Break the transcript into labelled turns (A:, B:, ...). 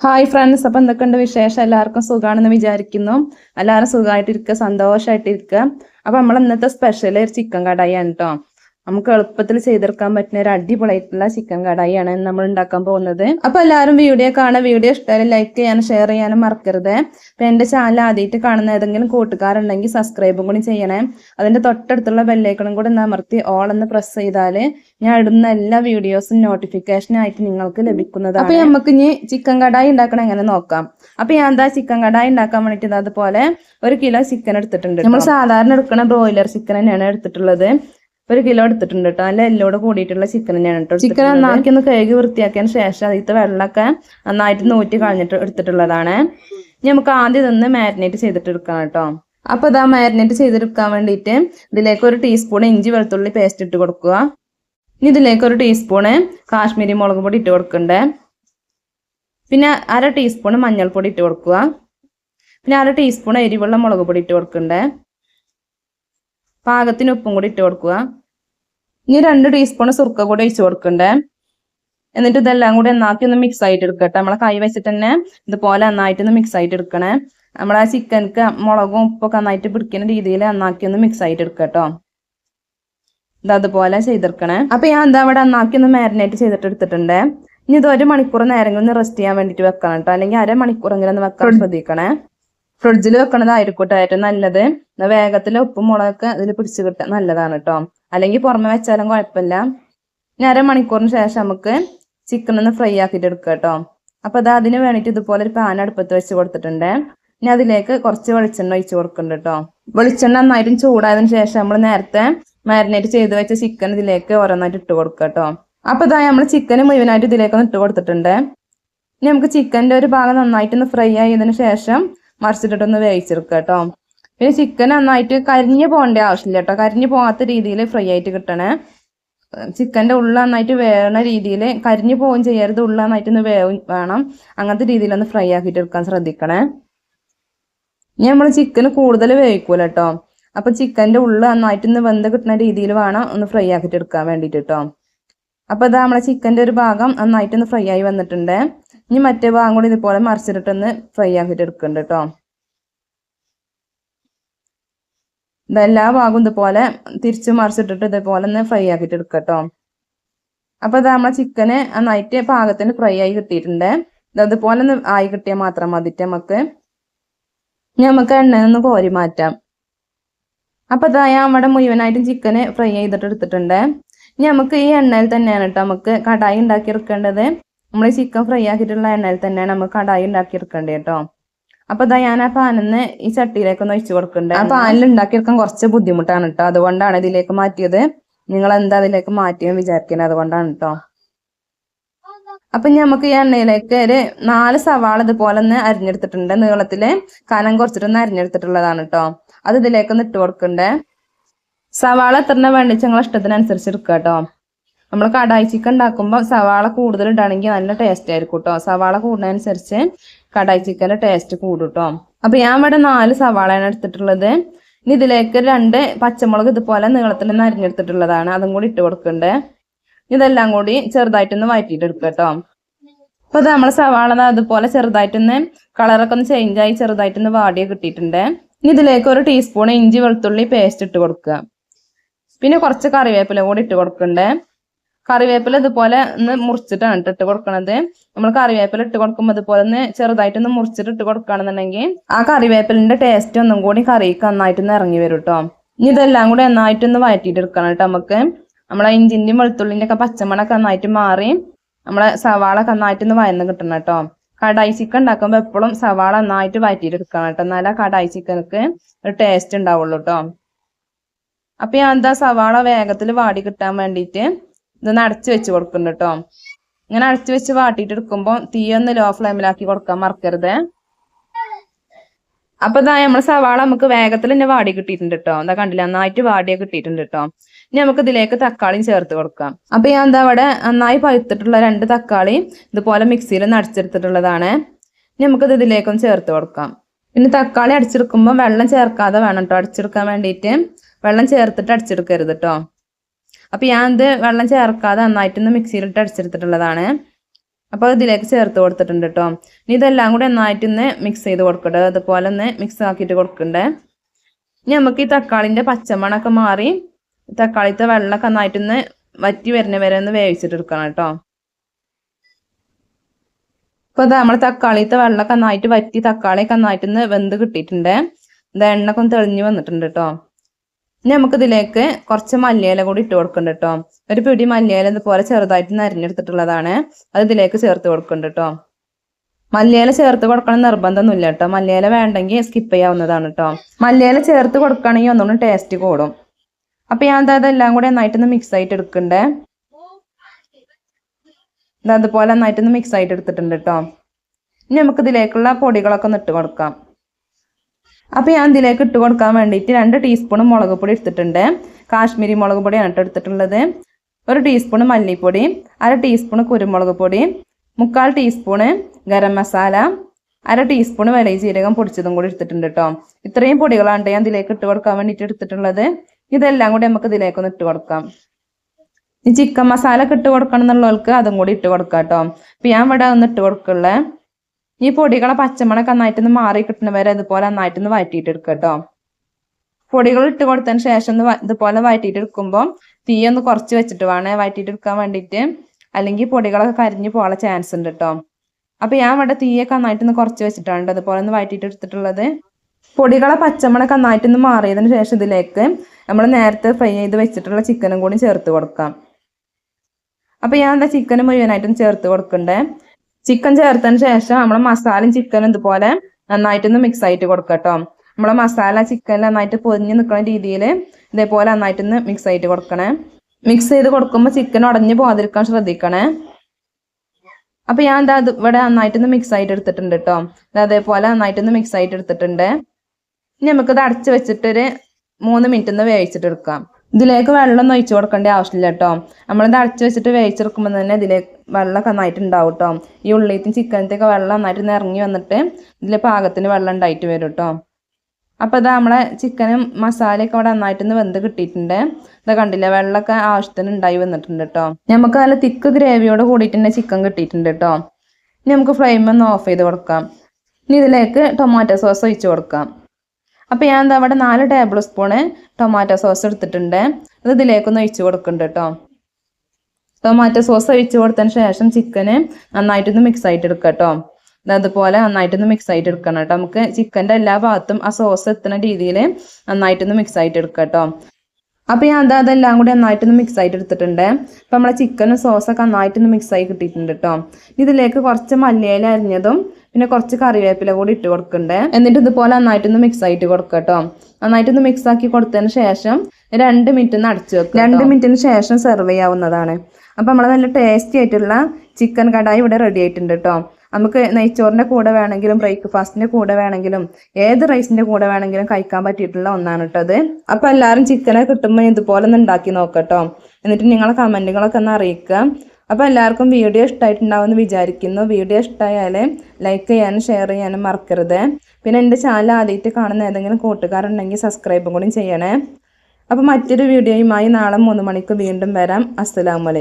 A: Hi friends അപ്പം എന്തൊക്കെയുണ്ട് വിശേഷം? എല്ലാവർക്കും സുഖമാണെന്ന് വിചാരിക്കുന്നു. എല്ലാവരും സുഖമായിട്ടിരിക്കുക സന്തോഷമായിട്ടിരിക്കുക അപ്പം നമ്മൾ ഇന്നത്തെ സ്പെഷ്യൽ ചിക്കൻ ആണ് കേട്ടോ നമുക്ക് എളുപ്പത്തിൽ ചെയ്തെടുക്കാൻ പറ്റുന്ന ഒരു അടിപൊളിയായിട്ടുള്ള ചിക്കൻ കടായിയാണ് നമ്മൾ ഉണ്ടാക്കാൻ പോകുന്നത്. അപ്പോൾ എല്ലാവരും വീഡിയോ കാണാൻ വീഡിയോ ഇഷ്ടമായി ലൈക്ക് ചെയ്യാനും ഷെയർ ചെയ്യാനും മറക്കരുത്. അപ്പം എന്റെ ചാനൽ ആദ്യമായിട്ട് കാണുന്ന ഏതെങ്കിലും കൂട്ടുകാരുണ്ടെങ്കിൽ സബ്സ്ക്രൈബും കൂടി ചെയ്യണേ. അതിന്റെ തൊട്ടടുത്തുള്ള ബെല്ലൈക്കണും കൂടി അമർത്തി ഓൾ എന്ന് പ്രസ് ചെയ്താൽ ഞാൻ ഇടുന്ന എല്ലാ വീഡിയോസും നോട്ടിഫിക്കേഷൻ ആയിട്ട് നിങ്ങൾക്ക് ലഭിക്കുന്നതാണ്. അപ്പൊ നമുക്ക് ഇനി ചിക്കൻ കടായി ഉണ്ടാക്കണം എങ്ങനെ നോക്കാം. അപ്പൊ ഞാൻ എന്താ ചിക്കൻ കടായി ഉണ്ടാക്കാൻ വേണ്ടിട്ട് അതുപോലെ ഒരു കിലോ ചിക്കൻ എടുത്തിട്ടുണ്ട് നമ്മൾ സാധാരണ എടുക്കുന്ന ബ്രോയിലർ ചിക്കൻ തന്നെയാണ് എടുത്തിട്ടുള്ളത്. ഒരു കിലോ എടുത്തിട്ടുണ്ട് കേട്ടോ അതിന്റെ എല്ലോട് കൂടിയിട്ടുള്ള ചിക്കൻ തന്നെയാണ് കേട്ടോ ചിക്കൻ നന്നാക്കി ഒന്ന് കഴുകി വൃത്തിയാക്കിയതിന് ശേഷം അതിലത്തെ വെള്ളമൊക്കെ നന്നായിട്ട് നൂറ്റി കളഞ്ഞിട്ട് എടുത്തിട്ടുള്ളതാണ്. ഇനി നമുക്ക് ആദ്യം ഇതൊന്ന് മാരിനേറ്റ് ചെയ്തിട്ട് എടുക്കണം കേട്ടോ അപ്പൊ ഇതാ മാരിനേറ്റ് ചെയ്തെടുക്കാൻ വേണ്ടിയിട്ട് ഇതിലേക്ക് ഒരു ടീസ്പൂൺ ഇഞ്ചി വെളുത്തുള്ളി പേസ്റ്റ് ഇട്ട് കൊടുക്കുക. ഇനി ഇതിലേക്ക് ഒരു ടീസ്പൂണ് കാശ്മീരി മുളക് പൊടി ഇട്ട് കൊടുക്കണ്ടേ. പിന്നെ അര ടീസ്പൂൺ മഞ്ഞൾപ്പൊടി ഇട്ട് കൊടുക്കുക. പിന്നെ അര ടീസ്പൂൺ എരിവുള്ള മുളക് പൊടി ഇട്ട് കൊടുക്കണ്ടേ. പാകത്തിന് ഉപ്പും കൂടി ഇട്ട് കൊടുക്കുക. ഇനി രണ്ട് ടീസ്പൂൺ സുർക്ക കൂടി ഒഴിച്ചു കൊടുക്കണ്ടേ. എന്നിട്ട് ഇതെല്ലാം കൂടി നന്നാക്കി ഒന്ന് മിക്സ് ആയിട്ട് എടുക്കട്ടെ നമ്മളെ കൈ വെച്ചിട്ട് തന്നെ ഇതുപോലെ നന്നായിട്ട് ഒന്ന് മിക്സ് ആയിട്ട് എടുക്കണേ. നമ്മളെ ചിക്കൻക്ക് മുളകും ഉപ്പൊക്കെ നന്നായിട്ട് പിടിക്കുന്ന രീതിയിൽ നന്നാക്കി ഒന്ന് മിക്സ് ആയിട്ട് എടുക്കട്ടോ ഇത് അതുപോലെ ചെയ്തെടുക്കണേ. അപ്പൊ ഞാൻ എന്താ അവിടെ നന്നാക്കി ഒന്ന് മാരിനേറ്റ് ചെയ്തിട്ട് എടുത്തിട്ടുണ്ട്. ഇനി ഇത് ഒരു മണിക്കൂർ നേരം ഒന്ന് റെസ്റ്റ് ചെയ്യാൻ വേണ്ടിട്ട് വെക്കണം കേട്ടോ. അല്ലെങ്കിൽ അര മണിക്കൂറെങ്കിലും ഒന്ന് വെക്കാൻ ശ്രദ്ധിക്കണേ. ഫ്രിഡ്ജിൽ വെക്കണതായിരിക്കട്ടെ ഏറ്റവും നല്ലത്. വേഗത്തിൽ ഉപ്പും മുളകൊക്കെ ഇതിൽ പിടിച്ചു കിട്ടാൻ നല്ലതാണ് കേട്ടോ അല്ലെങ്കിൽ പുറമെ വെച്ചാലും കുഴപ്പമില്ല ഇനി അരമണിക്കൂറിന് ശേഷം നമുക്ക് ചിക്കൻ ഒന്ന് ഫ്രൈ ആക്കിയിട്ട് എടുക്കുക കേട്ടോ അപ്പൊ അത് അതിന് വേണ്ടിയിട്ട് ഇതുപോലെ ഒരു പാൻ അടുപ്പത്ത് വെച്ച് കൊടുത്തിട്ടുണ്ട്. ഇനി അതിലേക്ക് കുറച്ച് വെളിച്ചെണ്ണ ഒഴിച്ച് കൊടുക്കുന്നുണ്ട് കേട്ടോ വെളിച്ചെണ്ണ നന്നായിട്ടും ചൂടായതിന് ശേഷം നമ്മൾ നേരത്തെ മാരിനേറ്റ് ചെയ്ത് വെച്ച ചിക്കൻ ഇതിലേക്ക് ഓരോന്നായിട്ട് ഇട്ട് കൊടുക്കുക കേട്ടോ അപ്പോൾ ഇതാ നമ്മൾ ചിക്കൻ മുഴുവനായിട്ട് ഇതിലേക്ക് ഒന്ന് ഇട്ട് കൊടുത്തിട്ടുണ്ട്. ഇനി നമുക്ക് ചിക്കന്റെ ഒരു ഭാഗം നന്നായിട്ടൊന്ന് ഫ്രൈ ആയതിനു ശേഷം മറിച്ചിട്ടിട്ടൊന്ന് വേവിച്ചെടുക്കുക കേട്ടോ. പിന്നെ ചിക്കൻ നന്നായിട്ട് കരിഞ്ഞ് പോകേണ്ട ആവശ്യമില്ല കേട്ടോ. കരിഞ്ഞ് പോകാത്ത രീതിയിൽ ഫ്രൈ ആയിട്ട് കിട്ടണേ. ചിക്കന്റെ ഉള്ള നന്നായിട്ട് വേണ രീതിയിൽ കരിഞ്ഞ് പോവുകയും ചെയ്യരുത്. ഉള്ള നന്നായിട്ട് ഒന്ന് വേവും വേണം. അങ്ങനത്തെ രീതിയിലൊന്ന് ഫ്രൈ ആക്കിയിട്ട് എടുക്കാൻ ശ്രദ്ധിക്കണേ. ഇനി നമ്മൾ ചിക്കൻ കൂടുതൽ വേവിക്കൂല കേട്ടോ. അപ്പൊ ചിക്കന്റെ ഉള്ള നന്നായിട്ട് ഒന്ന് വെന്ത് കിട്ടുന്ന രീതിയിൽ വേണം ഒന്ന് ഫ്രൈ ആക്കിയിട്ട് എടുക്കാൻ വേണ്ടിയിട്ട് കേട്ടോ. അപ്പൊ ഇതാ നമ്മളെ ചിക്കന്റെ ഒരു ഭാഗം നന്നായിട്ടൊന്ന് ഫ്രൈ ആയി വന്നിട്ടുണ്ട്. ഇനി മറ്റേ ഭാഗം കൂടി ഇതുപോലെ മറിച്ചിട്ടൊന്ന് ഫ്രൈ ആക്കിയിട്ട് എടുക്കുന്നുണ്ട് കേട്ടോ ഇതെല്ലാ ഭാഗവും ഇതുപോലെ തിരിച്ച് മറിച്ചിട്ടിട്ട് ഇതേപോലെ ഒന്ന് ഫ്രൈ ആക്കിയിട്ട് എടുക്കട്ടോ അപ്പൊ ഇത് നമ്മളെ ചിക്കന് നന്നായിട്ട് പാകത്തിന് ഫ്രൈ ആയി കിട്ടിയിട്ടുണ്ട്. ഇതുപോലെ ഒന്ന് ആയി കിട്ടിയാൽ മാത്രം മതിട്ട് നമുക്ക് നമുക്ക് എണ്ണയിൽ നിന്ന് കോരി മാറ്റാം. അപ്പോൾ ഇതാ നമ്മുടെ മുഴുവനായിട്ടും ചിക്കന് ഫ്രൈ ചെയ്തിട്ട് എടുത്തിട്ടുണ്ട്. ഇനി നമുക്ക് ഈ എണ്ണയിൽ തന്നെയാണ് കേട്ടോ നമുക്ക് കടായി ഉണ്ടാക്കി എടുക്കേണ്ടത്. നമ്മൾ ചിക്കൻ ഫ്രൈ ആക്കിയിട്ടുള്ള എണ്ണയിൽ തന്നെ നമുക്ക് കടായി ഉണ്ടാക്കി എടുക്കേണ്ടത് കേട്ടോ അപ്പൊ ഇതാ ഞാൻ ആ പാനിന്ന് ഈ ചട്ടിയിലേക്ക് ഒന്ന് ഒഴിച്ചു കൊടുക്കണ്ടേ. ആ പാനിൽ ഉണ്ടാക്കിയെടുക്കാൻ കുറച്ച് ബുദ്ധിമുട്ടാണ് കേട്ടോ അതുകൊണ്ടാണ് ഇതിലേക്ക് മാറ്റിയത്. നിങ്ങൾ എന്താ അതിലേക്ക് മാറ്റിയെന്ന് വിചാരിക്കുന്നത് അതുകൊണ്ടാണ് കേട്ടോ അപ്പൊ നമുക്ക് ഈ എണ്ണയിലേക്ക് ഒരു നാല് സവാള ഇതുപോലെ ഒന്ന് അരിഞ്ഞെടുത്തിട്ടുണ്ട്. നീളത്തിൽ കനം കുറച്ചിട്ടൊന്ന് അരിഞ്ഞെടുത്തിട്ടുള്ളതാണ് കേട്ടോ അത് ഇതിലേക്ക് ഒന്ന് ഇട്ട് കൊടുക്കണ്ടേ. സവാള എത്ര വേണ്ടിച്ച് നിങ്ങളെ ഇഷ്ടത്തിനനുസരിച്ച് എടുക്കുക കേട്ടോ നമ്മൾ കടായി ചിക്കൻ ഉണ്ടാക്കുമ്പോൾ സവാള കൂടുതൽ ഇടുകയാണെങ്കിൽ നല്ല ടേസ്റ്റ് ആയിരിക്കും കേട്ടോ സവാള കൂടുന്നതനുസരിച്ച് കടായി ചിക്കന്റെ ടേസ്റ്റ് കൂടും കേട്ടോ അപ്പോൾ ഞാൻ ഇവിടെ നാല് സവാളയാണ് എടുത്തിട്ടുള്ളത്. ഇനി ഇതിലേക്ക് രണ്ട് പച്ചമുളക് ഇതുപോലെ നീളത്തിൽ നിന്ന് അരിഞ്ഞെടുത്തിട്ടുള്ളതാണ് അതും കൂടി ഇട്ട് കൊടുക്കണ്ടേ. ഇതെല്ലാം കൂടി ചെറുതായിട്ടൊന്ന് വഴറ്റിയിട്ട് എടുക്കുക കേട്ടോ അപ്പോൾ ഇത് നമ്മൾ സവാള അതുപോലെ ചെറുതായിട്ടൊന്ന് കളറൊക്കെ ഒന്ന് ചേഞ്ച് ആയി ചെറുതായിട്ടൊന്ന് വാടിയ കിട്ടിയിട്ടുണ്ട്. ഇനി ഇതിലേക്ക് ഒരു ടീസ്പൂൺ ഇഞ്ചി വെളുത്തുള്ളി പേസ്റ്റ് ഇട്ട് കൊടുക്കുക പിന്നെ കുറച്ച് കറിവേപ്പില കൂടി ഇട്ട് കൊടുക്കണ്ടേ. കറിവേപ്പില ഇതുപോലെ ഒന്ന് മുറിച്ചിട്ടാണ് ഇട്ട് കൊടുക്കണത്. നമ്മൾ കറിവേപ്പില ഇട്ട് കൊടുക്കുമ്പോൾ ഇതുപോലെ ഒന്ന് ചെറുതായിട്ടൊന്ന് മുറിച്ചിട്ട് ഇട്ട് കൊടുക്കുകയാണെന്നുണ്ടെങ്കിൽ ആ കറിവേപ്പിലിന്റെ ടേസ്റ്റ് ഒന്നും കൂടി കറിക്ക് നന്നായിട്ടൊന്ന് ഇറങ്ങി വരും കേട്ടോ. ഇനി ഇതെല്ലാം കൂടി നന്നായിട്ടൊന്ന് വഴറ്റിയിട്ട് എടുക്കണം കേട്ടോ നമുക്ക്. നമ്മളെ ഇഞ്ചിന്റെയും വെളുത്തുള്ളിന്റെ ഒക്കെ പച്ചമണൊക്കെ നന്നായിട്ട് മാറി നമ്മളെ സവാള ഒക്കെ നന്നായിട്ടൊന്ന് വയന്ന് കിട്ടണം കേട്ടോ. കടായി ചിക്കൻ ഉണ്ടാക്കുമ്പോൾ എപ്പോഴും സവാള നന്നായിട്ട് വഴറ്റിയിട്ട് എടുക്കണം കേട്ടോ. എന്നാലേ കടായി ചിക്കനക്ക് ഒരു ടേസ്റ്റ് ഉണ്ടാവുള്ളൂ കേട്ടോ. അപ്പൊ ഞാൻ എന്താ സവാള വേഗത്തിൽ വാടി കിട്ടാൻ വേണ്ടിയിട്ട് ഇതൊന്ന് അടച്ചു വെച്ച് കൊടുക്കുന്നുണ്ട് കേട്ടോ ഇങ്ങനെ അടച്ചു വെച്ച് വാട്ടിയിട്ട് എടുക്കുമ്പോൾ തീയൊന്ന് ലോ ഫ്ലെയിമിലാക്കി കൊടുക്കാൻ മറക്കരുത്. അപ്പൊ ഇതാ നമ്മൾ സവാള നമുക്ക് വേഗത്തിൽ തന്നെ വാടി കിട്ടിയിട്ടുണ്ട് കേട്ടോ എന്താ കണ്ടില്ല നന്നായിട്ട് വാടിയ കിട്ടിയിട്ടുണ്ട് കേട്ടോ ഇനി നമുക്ക് ഇതിലേക്ക് തക്കാളിയും ചേർത്ത് കൊടുക്കാം. അപ്പൊ ഞാൻ എന്താ അവിടെ നന്നായി പഴുത്തിട്ടുള്ള രണ്ട് തക്കാളി ഇതുപോലെ മിക്സിയിൽ ഒന്ന് അടിച്ചെടുത്തിട്ടുള്ളതാണ്. ഇനി നമുക്കിത് ഇതിലേക്കൊന്ന് ചേർത്ത് കൊടുക്കാം. പിന്നെ തക്കാളി അടിച്ചെടുക്കുമ്പോൾ വെള്ളം ചേർക്കാതെ വേണം കേട്ടോ അടിച്ചെടുക്കാൻ വേണ്ടിയിട്ട്. വെള്ളം ചേർത്തിട്ട് അടിച്ചെടുക്കരുത് കേട്ടോ അപ്പൊ ഞാൻ ഇത് വെള്ളം ചേർക്കാതെ നന്നായിട്ടൊന്ന് മിക്സിയിലിട്ട് അടിച്ചെടുത്തിട്ടുള്ളതാണ്. അപ്പോൾ ഇതിലേക്ക് ചേർത്ത് കൊടുത്തിട്ടുണ്ട് കേട്ടോ ഇനി ഇതെല്ലാം കൂടി നന്നായിട്ടൊന്ന് മിക്സ് ചെയ്ത് കൊടുക്കട്ടെ. അതുപോലെ ഒന്ന് മിക്സ് ആക്കിയിട്ട് കൊടുക്കണ്ടേ. ഇനി നമുക്ക് ഈ തക്കാളിന്റെ പച്ചമണൊക്കെ മാറി തക്കാളിത്തെ വെള്ളമൊക്കെ നന്നായിട്ടൊന്ന് വറ്റി വരുന്ന വരെ ഒന്ന് വേവിച്ചിട്ട് എടുക്കണം കേട്ടോ ഇപ്പോൾ ഇത് നമ്മൾ തക്കാളിത്തെ വെള്ളമൊക്കെ നന്നായിട്ട് വറ്റി തക്കാളിയൊക്കെ നന്നായിട്ടൊന്ന് വെന്ത് കിട്ടിയിട്ടുണ്ട്. ഇത് എണ്ണക്കൊന്ന് തെളിഞ്ഞ് വന്നിട്ടുണ്ട് കേട്ടോ ഇനി നമുക്കിതിലേക്ക് കുറച്ച് മല്ലിയില കൂടി ഇട്ട് കൊടുക്കുന്നുണ്ട് കേട്ടോ ഒരു പിടി മല്ലിയില ഇതുപോലെ ചെറുതായിട്ട് നരിഞ്ഞെടുത്തിട്ടുള്ളതാണ്. അത് ഇതിലേക്ക് ചേർത്ത് കൊടുക്കുന്നുണ്ട് കേട്ടോ മല്ലിയില ചേർത്ത് കൊടുക്കണം നിർബന്ധമൊന്നുമില്ല കേട്ടോ മല്ലിയില വേണ്ടെങ്കിൽ സ്കിപ്പ് ചെയ്യാവുന്നതാണ് കേട്ടോ മല്ലിയില ചേർത്ത് കൊടുക്കുകയാണെങ്കിൽ ഒന്നുകൂടി ടേസ്റ്റ് കൂടും. അപ്പൊ ഞാൻ എന്താ ഇതെല്ലാം കൂടി നന്നായിട്ടൊന്ന് മിക്സ് ആയിട്ട് എടുക്കണ്ടേ? അതുപോലെ നന്നായിട്ടൊന്ന് മിക്സ് ആയിട്ട് എടുത്തിട്ടുണ്ട് കേട്ടോ ഇനി നമുക്ക് ഇതിലേക്കുള്ള പൊടികളൊക്കെ ഒന്ന് ഇട്ട് കൊടുക്കാം. അപ്പോൾ ഞാൻ ഇതിലേക്ക് ഇട്ട് കൊടുക്കാൻ വേണ്ടിയിട്ട് രണ്ട് ടീസ്പൂൺ മുളക് പൊടി എടുത്തിട്ടുണ്ട്. കാശ്മീരി മുളക് പൊടിയാണ് കേട്ടോ എടുത്തിട്ടുള്ളത്. ഒരു ടീസ്പൂൺ മല്ലിപ്പൊടി അര ടീസ്പൂൺ കുരുമുളക് പൊടി മുക്കാൽ ടീസ്പൂണ് ഗരം മസാല അര ടീസ്പൂൺ വില ജീരകം പൊടിച്ചതും കൂടി എടുത്തിട്ടുണ്ട് കേട്ടോ. ഇത്രയും പൊടികളാണ് ഞാൻ ഇതിലേക്ക് ഇട്ട് കൊടുക്കാൻ വേണ്ടിയിട്ട് എടുത്തിട്ടുള്ളത്. ഇതെല്ലാം കൂടി നമുക്ക് ഇതിലേക്കൊന്ന് ഇട്ട് കൊടുക്കാം. ഈ ചിക്കൻ മസാല ഒക്കെ ഇട്ട് കൊടുക്കണം എന്നുള്ളവർക്ക് അതും കൂടി ഇട്ട് കൊടുക്കാം കേട്ടോ. അപ്പം ഞാൻ ഇവിടെ ഒന്ന് ഇട്ട് കൊടുക്കുള്ളേ ഈ പൊടികളെ പച്ചമണൊക്കെ നന്നായിട്ടൊന്ന് മാറി കിട്ടുന്ന വരെ ഇതുപോലെ നന്നായിട്ടൊന്ന് വഴറ്റിയിട്ട് എടുക്കുക കേട്ടോ പൊടികൾ ഇട്ട് കൊടുത്തതിന് ശേഷം ഒന്ന് ഇതുപോലെ വഴറ്റിയിട്ടെടുക്കുമ്പോൾ തീ ഒന്ന് കുറച്ച് വെച്ചിട്ട് വേണേ വഴറ്റിയിട്ടെടുക്കാൻ വേണ്ടിയിട്ട് അല്ലെങ്കിൽ പൊടികളൊക്കെ കരിഞ്ഞു പോകാൻ ചാൻസ് ഉണ്ട് കേട്ടോ അപ്പൊ ഞാൻ ഇവിടെ തീയൊക്കെ നന്നായിട്ടൊന്ന് കുറച്ച് വെച്ചിട്ടാണ് അതുപോലെ ഒന്ന് വഴറ്റിയിട്ട് എടുത്തിട്ടുള്ളത് പൊടികളെ പച്ചമണൊക്കെ നന്നായിട്ടൊന്ന് മാറിയതിന് ശേഷം ഇതിലേക്ക് നമ്മൾ നേരത്തെ ഫ്രൈ ചെയ്ത് വെച്ചിട്ടുള്ള ചിക്കനും കൂടി ചേർത്ത് കൊടുക്കാം. അപ്പൊ ഞാൻ എന്താ ചിക്കൻ മുഴുവനായിട്ടും ചേർത്ത് കൊടുക്കണ്ടേ? ചിക്കൻ ചേർത്തതിന് ശേഷം നമ്മളെ മസാലയും ചിക്കനും ഇതുപോലെ നന്നായിട്ടൊന്ന് മിക്സ് ആയിട്ട് കൊടുക്കട്ടോ. നമ്മളെ മസാല ചിക്കൻ നന്നായിട്ട് പൊതിഞ്ഞ് നിൽക്കുന്ന രീതിയിൽ ഇതേപോലെ നന്നായിട്ടൊന്ന് മിക്സ് ആയിട്ട് കൊടുക്കണേ. മിക്സ് ചെയ്ത് കൊടുക്കുമ്പോൾ ചിക്കൻ ഉടഞ്ഞു പോകാതിരിക്കാൻ ശ്രദ്ധിക്കണേ. അപ്പൊ ഞാൻ എന്താ ഇവിടെ നന്നായിട്ടൊന്ന് മിക്സ് ആയിട്ട് എടുത്തിട്ടുണ്ട് കേട്ടോ അതേപോലെ നന്നായിട്ടൊന്ന് മിക്സ് ആയിട്ട് എടുത്തിട്ടുണ്ട്. ഇനി നമുക്കിത് അടച്ച് വെച്ചിട്ടൊരു മൂന്ന് മിനിറ്റ് ഒന്ന് വേവിച്ചിട്ട് എടുക്കാം. ഇതിലേക്ക് വെള്ളം ഒഴിച്ചു കൊടുക്കേണ്ട ആവശ്യമില്ല കേട്ടോ. നമ്മളിത് അടച്ചു വെച്ചിട്ട് വേവിച്ചെടുക്കുമ്പോൾ തന്നെ ഇതിലേക്ക് വെള്ളമൊക്കെ നന്നായിട്ട് ഉണ്ടാവും കേട്ടോ. ഈ ഉള്ളിയത്തും ചിക്കനത്തെയൊക്കെ വെള്ളം നന്നായിട്ട് ഇറങ്ങി വന്നിട്ട് ഇതിൽ പാകത്തിന് വെള്ളം ഉണ്ടായിട്ട് വരും കേട്ടോ. അപ്പോൾ ഇതാ നമ്മളെ ചിക്കനും മസാലയൊക്കെ അവിടെ നന്നായിട്ടൊന്ന് വെന്ത് കിട്ടിയിട്ടുണ്ട്. ഇതാ കണ്ടില്ല വെള്ളമൊക്കെ ആവശ്യത്തിന് ഉണ്ടായി വന്നിട്ടുണ്ട് കേട്ടോ. നമുക്ക് നല്ല തിക്ക് ഗ്രേവിയോട് കൂടിയിട്ട് തന്നെ ചിക്കൻ കിട്ടിയിട്ടുണ്ട് കേട്ടോ. ഇനി നമുക്ക് ഫ്ലെയിം ഒന്ന് ഓഫ് ചെയ്ത് കൊടുക്കാം. ഇനി ഇതിലേക്ക് ടൊമാറ്റോ സോസ് ഒഴിച്ച് കൊടുക്കാം. അപ്പോൾ ഞാൻ എന്താ അവിടെ നാല് ടേബിൾ സ്പൂണ് ടൊമാറ്റോ സോസ് എടുത്തിട്ടുണ്ട്. അത് ഇതിലേക്കൊന്ന് ഒഴിച്ച് കൊടുക്കുന്നുണ്ട് കേട്ടോ ടൊമാറ്റോ സോസ് ഒഴിച്ച് കൊടുത്തതിന് ശേഷം ചിക്കന് നന്നായിട്ടൊന്ന് മിക്സ് ആയിട്ട് എടുക്കാം കേട്ടോ അതുപോലെ നന്നായിട്ടൊന്ന് മിക്സ് ആയിട്ട് എടുക്കണം കേട്ടോ നമുക്ക് ചിക്കന്റെ എല്ലാ ഭാഗത്തും ആ സോസ് എത്തുന്ന രീതിയിൽ നന്നായിട്ടൊന്ന് മിക്സ് ആയിട്ട് എടുക്കാം കേട്ടോ അപ്പോൾ ഞാൻ എന്താ അതെല്ലാം കൂടി നന്നായിട്ടൊന്ന് മിക്സ് ആയിട്ട് എടുത്തിട്ടുണ്ട്. അപ്പോൾ നമ്മളെ ചിക്കനും സോസൊക്കെ നന്നായിട്ടൊന്ന് മിക്സ് ആയി കിട്ടിയിട്ടുണ്ട് കേട്ടോ ഇതിലേക്ക് കുറച്ച് മല്ലിയില അരിഞ്ഞതും പിന്നെ കുറച്ച് കറിവേപ്പില കൂടി ഇട്ട് കൊടുക്കണ്ടേ. എന്നിട്ട് ഇതുപോലെ നന്നായിട്ടൊന്ന് മിക്സ് ആയിട്ട് കൊടുക്കുക കേട്ടോ നന്നായിട്ടൊന്ന് മിക്സ് ആക്കി കൊടുത്തതിന് ശേഷം രണ്ട് മിനിറ്റ് ഒന്ന് അടച്ചു വെക്കുക രണ്ട് മിനിറ്റിന് ശേഷം സെർവ് ചെയ്യാവുന്നതാണ്. അപ്പം നമ്മൾ നല്ല ടേസ്റ്റി ആയിട്ടുള്ള ചിക്കൻ കടായി ഇവിടെ റെഡി ആയിട്ടുണ്ട് കേട്ടോ നമുക്ക് നെയ്ച്ചോറിന്റെ കൂടെ വേണമെങ്കിലും ബ്രേക്ക്ഫാസ്റ്റിന്റെ കൂടെ വേണമെങ്കിലും ഏത് റൈസിന്റെ കൂടെ വേണമെങ്കിലും കഴിക്കാൻ പറ്റിയിട്ടുള്ള ഒന്നാണ് കേട്ടോ അത് അപ്പോൾ എല്ലാവരും ചിക്കനെ കിട്ടുമ്പോൾ ഇതുപോലെ ഒന്ന് ഉണ്ടാക്കി നോക്കട്ടോ എന്നിട്ട് നിങ്ങളെ കമന്റുകളൊക്കെ ഒന്ന് അറിയിക്കുക അപ്പോൾ എല്ലാവർക്കും വീഡിയോ ഇഷ്ടമായിട്ടുണ്ടാവുമെന്ന് വിചാരിക്കുന്നു. വീഡിയോ ഇഷ്ടമായാൽ ലൈക്ക് ചെയ്യാനും ഷെയർ ചെയ്യാനും മറക്കരുത്. പിന്നെ എന്റെ ചാനൽ ആദ്യമായിട്ട് കാണുന്ന ഏതെങ്കിലും കൂട്ടുകാരുണ്ടെങ്കിൽ സബ്സ്ക്രൈബും കൂടി ചെയ്യണേ. അപ്പോൾ മറ്റൊരു വീഡിയോയുമായി നാളെ മൂന്ന് മണിക്ക് വീണ്ടും വരാം. അസ്സലാമലൈക്കും